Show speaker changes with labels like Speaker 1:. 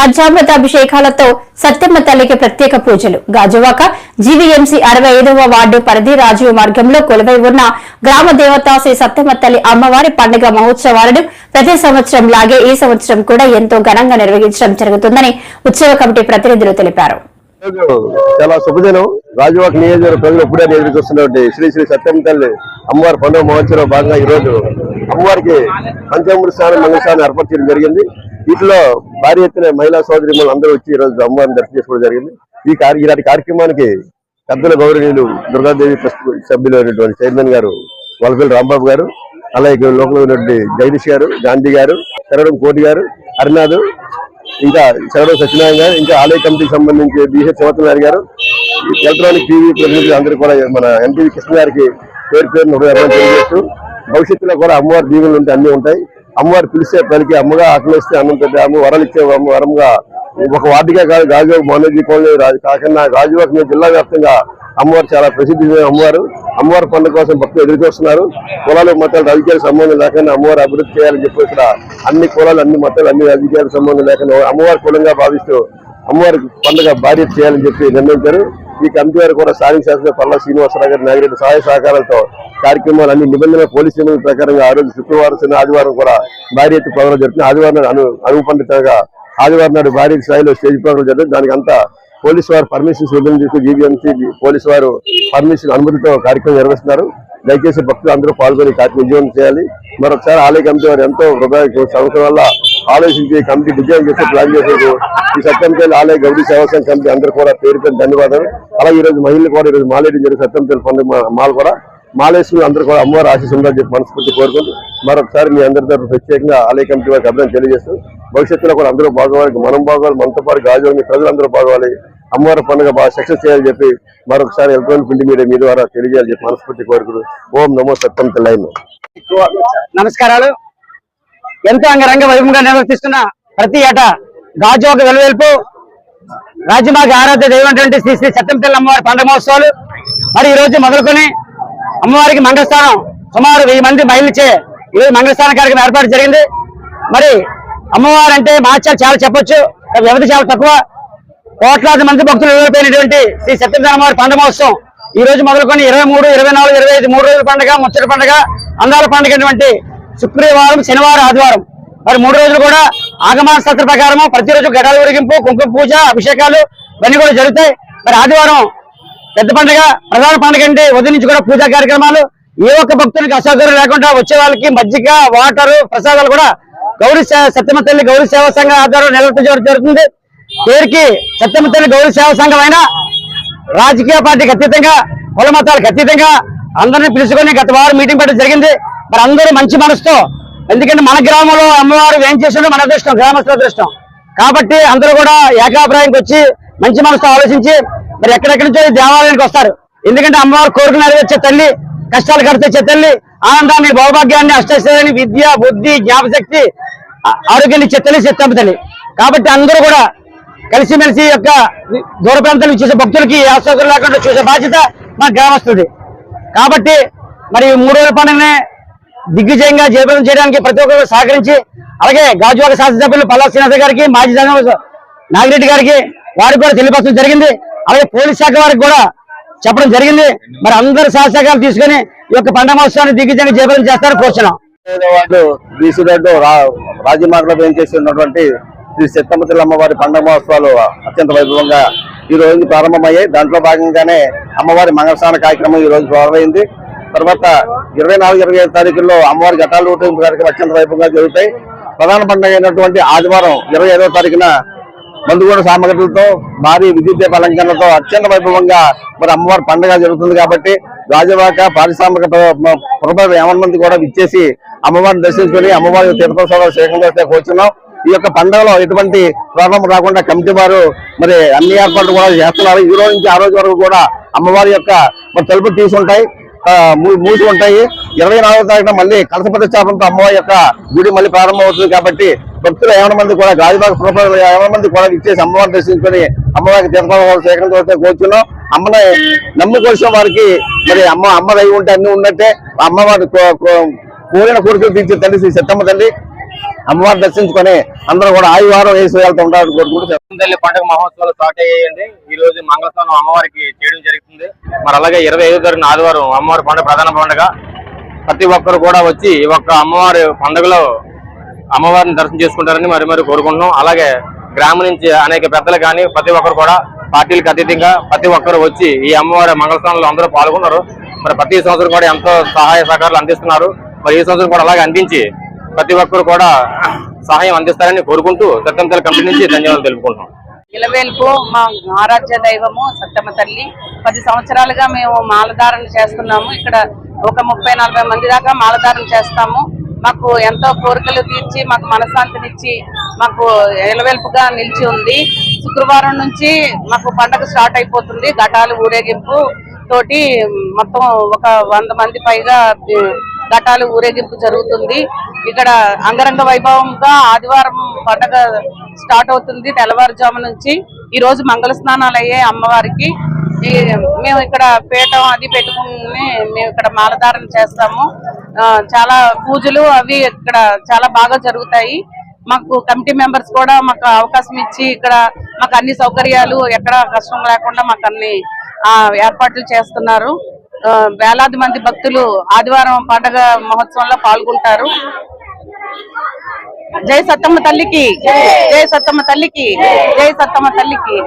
Speaker 1: పంచామృత అభిషేకాలతో సత్యమ్మ తల్లికి ప్రత్యేక పూజలు. గాజువాక జీవీఎంసీ అరవై ఐదవ వార్డు పరిధి రాజీవ్ మార్గంలో కొలువై ఉన్న గ్రామ దేవత శ్రీ సత్యమ్మ తల్లి అమ్మవారి పండుగ మహోత్సవాలను ప్రతి సంవత్సరం లాగే ఈ సంవత్సరం కూడా ఎంతో ఘనంగా నిర్వహించడం జరుగుతుందని ఉత్సవ కమిటీ ప్రతినిధులు తెలిపారు.
Speaker 2: చాలా శుభదినం. రాజువాక నియోజకవర్గ ప్రజలు ఎప్పుడే ఎదురు శ్రీ శ్రీ సత్యం తల్లి అమ్మవారి పండుగ మహోత్సవం భాగంగా ఈరోజు అమ్మవారికి పంచామృత స్నానం మంగళస్నానం ఏర్పరచడం జరిగింది. వీటిలో భారీ ఎత్తున మహిళా సోదరి అందరూ వచ్చి ఈ రోజు అమ్మవారిని దర్శనం చేసుకోవడం జరిగింది. ఈ ఇలాంటి కార్యక్రమానికి పెద్దల గౌరవనీయులు దుర్గాదేవి ట్రస్ట్ సభ్యులు అయినటువంటి చైర్మన్ గారు వలపల్లి రాంబాబు గారు అలాగే లోకంలో ఉన్నటువంటి జగదీష్ గారు గాంధీ గారు శరణం కోటి గారు హరినాథ్ ఇంకా శరణం సత్యనారాయణ గారు ఇంకా ఆలయ కమిటీకి సంబంధించి బిహెచ్ శివనారాయణ గారు ఎలక్ట్రానిక్ టీవీ ప్రతినిధులు అందరూ కూడా మన ఎంపీ కృష్ణ గారికి పేరు పేరును హృదయ తెలియజేస్తూ భవిష్యత్తులో కూడా అమ్మవారి దీవులు ఉంటే అన్నీ ఉంటాయి. అమ్మవారు పిలిస్తే పనికి అమ్మగా ఆకలిస్తే అన్నం పెట్టాము వరాలు ఇచ్చే వరంగా ఒక వార్డుగా కాదు గాజువాక మోనజీ కోళ్ళు కాకుండా గాజువాక జిల్లా వ్యాప్తంగా అమ్మవారు చాలా ప్రసిద్ధి అమ్మవారు. అమ్మవారి పండుగ కోసం భక్తులు ఎదురు చూస్తున్నారు. కులాలు మతాలు రాజకీయాలకు సంబంధం లేకుండా అమ్మవారు అభివృద్ధి చేయాలని చెప్పి ఇక్కడ అన్ని కులాలు అన్ని మతాలు అన్ని రాజకీయాల సంబంధం లేకుండా అమ్మవారి కులంగా భావిస్తూ అమ్మవారికి పండుగ భార్య చేయాలని చెప్పి నిర్ణయించారు. ఈ కమిటీ వారు కూడా స్థానిక శాసనసభ పల్లా శ్రీనివాసరావు గారి నాగిరెడ్డి సహాయ సహకారాలతో కార్యక్రమాలు అన్ని నిబంధనల పోలీస్ నిబంధనల ప్రకారంగా ఆ రోజు శుక్రవారం శని ఆదివారం కూడా భారీ ఎత్తు ప్రోగ్రాం జరుగుతుంది ఆదివారం నాడు అను ఆదివారం నాడు భారీ స్థాయిలో స్టేజ్ ప్రోగ్రాం జరుగుతుంది దానికి అంతా పోలీసు వారు పర్మిషన్స్ ఇవ్వడం తీసుకుని జీవీఎంసీ పోలీసు వారు పర్మిషన్ అనుమతితో కార్యక్రమం నిర్వహిస్తున్నారు. దయచేసి భక్తులు అందరూ పాల్గొని కార్యక్రమం విజయవంతం చేయాలి. మరొకసారి ఆలయ కమిటీ వారు ఎంతో హృదయ సంవత్సరం వల్ల ఆలోచించి కమిటీ డిజైన్ చేసి ప్లాన్ చేసేది ఈ సత్యంపల్లి ఆలయ గౌరీ సేవా సంఘ కమిటీ అందరూ కూడా పేరు పేరు ధన్యవాదాలు. అలాగే ఈ రోజు మహిళలు కూడా ఈ రోజు మాలేడి జరిగే సత్యంపల్లి పండుగ మా- మాల్ కూడా మాలేశ్వరులు అందరూ కూడా అమ్మవారు ఆశీస్సుందని చెప్పి మనస్ఫూర్తి కోరుకుంటూ మరొకసారి మీ అందరి తరఫు ప్రత్యేకంగా ఆలయ కమిటీ వారికి అభినందన తెలియజేస్తూ భవిష్యత్తులో కూడా అందరూ బాగోవాలి మనం బాగోవాలి మనతో పాటు గాజువాని ప్రజలందరూ బాగోవాలి అమ్మవారి పండుగ బాగా సక్సెస్ చేయాలని చెప్పి మరొకసారి ఎలక్ట్రానిక్ ప్రింట్ మీడియా మీ ద్వారా తెలియజేయాలని చెప్పి మనస్ఫూర్తి కోరుకుడు ఓం నమో సత్యం తెల్లైన
Speaker 3: నమస్కారాలు. ఎంతో అంగరంగ వైభవంగా నిర్వర్తిస్తున్న ప్రతి ఏటా గాజువాక వెలువెల్పు రాజ్యమాగ ఆరాధ్య దైవమైనటువంటి శ్రీ శ్రీ సత్యంపల్లి అమ్మవారి పండుగ మహోత్సవాలు. మరి ఈ రోజు మొదలుకొని అమ్మవారికి మంగళస్థానం సుమారు వెయ్యి మంది మహిళలచే ఈరోజు మంగళస్థానం కార్యక్రమం ఏర్పాటు జరిగింది. మరి అమ్మవారు అంటే మహత్యాలు చాలా చెప్పొచ్చు వ్యవధి చాలా తక్కువ. కోట్లాది మంది భక్తులు ఎదురైపోయినటువంటి శ్రీ సత్యనారాయణ అమ్మవారి పండుగ మహోత్సవం. ఈ రోజు మొదలుకొని ఇరవై మూడు ఇరవై నాలుగు ఇరవై ఐదు మూడు రోజుల పండుగ ముచ్చట పండుగ అందాల పండుగ అటువంటి శుక్రవారం శనివారం ఆదివారం. మరి మూడు రోజులు కూడా ఆగమాన శాస్త్ర ప్రకారము ప్రతిరోజు గడాల ఉడిగింపు కుంకుమ పూజ అభిషేకాలు ఇవన్నీ కూడా జరుగుతాయి. మరి ఆదివారం పెద్ద పండుగ ప్రధాన పండుగ అంటే ఉదయం నుంచి కూడా పూజా కార్యక్రమాలు. ఏ ఒక్క భక్తునికి అసౌకర్యం లేకుండా వచ్చే వాళ్ళకి మజ్జిగ వాటర్ ప్రసాదాలు కూడా గౌరీ సే- సత్యమ తల్లి గౌరీ సేవా సంఘం ఆధ్వర్యంలో నిర్వర్తించడం జరుగుతుంది. పేరుకి సత్యమ గౌరవ సేవా సంఘం అయినా రాజకీయ పార్టీకి అతీతంగా కుల మతాలకు అతీతంగా అందరినీ పిలుచుకొని గత వారం మీటింగ్ పెట్టడం జరిగింది. మరి అందరూ మంచి మనసుతో ఎందుకంటే మన గ్రామంలో అమ్మవారు ఏం చేసిందో మన అదృష్టం గ్రామస్తుల అదృష్టం. కాబట్టి అందరూ కూడా ఏకాభిప్రాయానికి వచ్చి మంచి మనసుతో ఆలోచించి మరి ఎక్కడెక్కడి నుంచో దేవాలయానికి వస్తారు. ఎందుకంటే అమ్మవారు కోరిక నెరవేర్చే తల్లి కష్టాలు కడితే తల్లి ఆనందాన్ని భౌభాగ్యాన్ని అష్టైశ్వర్యాన్ని విద్య బుద్ధి జ్ఞాపశక్తి ఆరోగ్యాన్ని చెత్తల్లి తల్లి. కాబట్టి అందరూ కూడా కలిసిమెలిసి యొక్క దూర ప్రాంతాలు చూసే భక్తులకి అసౌకర్యం లేకుండా చూసే బాధ్యత మా గ్రామస్తుది కాబట్టి మరి మూడు వేల పండుగనే దిగ్విజయంగా జీవితం చేయడానికి ప్రతి ఒక్కరు సహకరించి అలాగే గాజువాక శాసనసభ్యులు పల్లా శ్రీనివాస గారికి మాజీ సంఘం నాగిరెడ్డి గారికి వారికి కూడా తెలియపరచడం జరిగింది. అలాగే పోలీస్ శాఖ వారికి కూడా చెప్పడం జరిగింది. మరి అందరు సహసహకారాలు తీసుకొని ఈ యొక్క పండుగ మహోత్సవాన్ని దిగ్విజయంగా జీవితం చేస్తారని కోరుచున్నాం
Speaker 2: వార్డు బీసీ రోడ్డు రా- ఉన్నటువంటి శ్రీ సత్తమ్మతల్లి అమ్మవారి పండుగ మహోత్సవాలు అత్యంత వైభవంగా ఈ రోజు ప్రారంభమయ్యాయి. దాంట్లో భాగంగానే అమ్మవారి మంగళస్నాన కార్యక్రమం ఈ రోజు ప్రారంభమైంది. తర్వాత ఇరవై నాలుగు ఇరవై ఐదు తారీఖుల్లో అమ్మవారి ఘటాలు ఊటింపు కార్యక్రమం అత్యంత వైభవంగా జరుగుతాయి. ప్రధాన పండుగ అయినటువంటి ఆదివారం ఇరవై ఐదవ తారీఖున మందుగూడ సామగ్రులతో భారీ విద్యుత్ దీప అలంకరణతో అత్యంత వైభవంగా మరి అమ్మవారి పండుగ జరుగుతుంది కాబట్టి రాజవాక పారిశ్రామిక పురపతి ఏమన్నది కూడా విచ్చేసి అమ్మవారిని దర్శించుకొని అమ్మవారి తీర్థోత్సవాలు స్వీకరించే కూర్చున్నాం. ఈ యొక్క పండుగలో ఎటువంటి ప్రాబ్లం రాకుండా కమిటీ వారు మరి అన్ని ఏర్పాట్లు కూడా చేస్తున్నారు. ఈ రోజు నుంచి ఆ రోజు వరకు కూడా అమ్మవారి యొక్క మరి తలుపులు తీసి ఉంటాయి. ఆ, మూసి ఉంటాయి. ఇరవై నాలుగో తారీఖున మళ్ళీ కలస ప్రతిష్టాపనతో అమ్మవారి యొక్క గుడి మళ్ళీ ప్రారంభం అవుతుంది కాబట్టి భక్తులు ఏమైనా మంది కూడా గాజుబాగ్ పురపాలకులు ఏమైనా మంది కూడా ఇచ్చేసి అమ్మవారిని దర్శించుకొని అమ్మవారికి తీర్థాలు సేకరించవలసిన కూర్చున్నాం. అమ్మని నమ్మి కోసం వారికి మరి అమ్మ అమ్మ దయ ఉంటే అన్ని ఉన్నట్టే. అమ్మవారి కోరిన కోరికలు తీర్చే తల్లి శ్రీ సత్తమ్మ తల్లి అమ్మవారిని దర్శించుకొని అందరూ కూడా ఆదివారం వేసి వెళ్తూ ఉంటారు కోరుకుంటూ
Speaker 4: పండుగ మహోత్సవాలు స్టార్ట్ అయ్యాయండి. ఈ రోజు మంగళస్నానం అమ్మవారికి చేయడం జరుగుతుంది. మరి అలాగే ఇరవై ఐదు తారీఖున ఆదివారం అమ్మవారి పండుగ ప్రధాన పండుగ. ప్రతి ఒక్కరు కూడా వచ్చి ఈ ఒక్క అమ్మవారి పండుగలో అమ్మవారిని దర్శనం చేసుకుంటారని మరి మరి కోరుకుంటున్నాం. అలాగే గ్రామం నుంచి అనేక పెద్దలు కానీ ప్రతి ఒక్కరు కూడా పార్టీలకు అతీతంగా ప్రతి ఒక్కరు వచ్చి ఈ అమ్మవారి మంగళస్నానంలో అందరూ పాల్గొన్నారు. మరి ప్రతి సంవత్సరం కూడా ఎంతో సహాయ సహకారాలు అందిస్తున్నారు. మరి ఈ సంవత్సరం కూడా అలాగే అందించి ప్రతి ఒక్కరు కూడా సహాయం అందిస్తారని కోరుకుంటూ సత్యంతల కంపెనీ నుంచి ధన్యవాదాలు తెలుపుకుంటున్నాం.
Speaker 5: ఇలవేల్పు మా ఆరాధ్య దైవము సత్యమ తల్లి. పది సంవత్సరాలుగా మేము మాలధారణ చేస్తున్నాము. ఇక్కడ ఒక ముప్పై నలభై మంది దాకా మాలధారణ చేస్తాము. మాకు ఎంతో కోరికలు తీర్చి మాకు మనశ్శాంతినిచ్చి మాకు ఇలవేల్పుగా నిలిచి ఉంది. శుక్రవారం నుంచి మాకు పండగ స్టార్ట్ అయిపోతుంది. ఘటాలు ఊరేగింపు తోటి మొత్తం ఒక వంద మంది పైగా ఘటాలు ఊరేగింపు జరుగుతుంది. ఇక్కడ అంగరంగ వైభవంగా ఆదివారం పండగ స్టార్ట్ అవుతుంది తెల్లవారుజాము నుంచి. ఈ రోజు మంగళ స్నానాలు అయ్యాయి అమ్మవారికి. మేము ఇక్కడ పీఠం అది పెట్టుకుని మేము ఇక్కడ మాలధారణ చేస్తాము. ఆ, చాలా పూజలు అవి ఇక్కడ చాలా బాగా జరుగుతాయి. మాకు కమిటీ మెంబర్స్ కూడా మాకు అవకాశం ఇచ్చి ఇక్కడ మాకు అన్ని సౌకర్యాలు ఎక్కడ కష్టం లేకుండా మాకు అన్ని ఆ, ఏర్పాట్లు చేస్తున్నారు. వేలాది మంది భక్తులు ఆదివారం పండగ మహోత్సవంలో పాల్గొంటారు. జై సత్తమ్మ తల్లికి జై సత్తమ్మ తల్లికి జై సత్తమ్మ తల్లికి.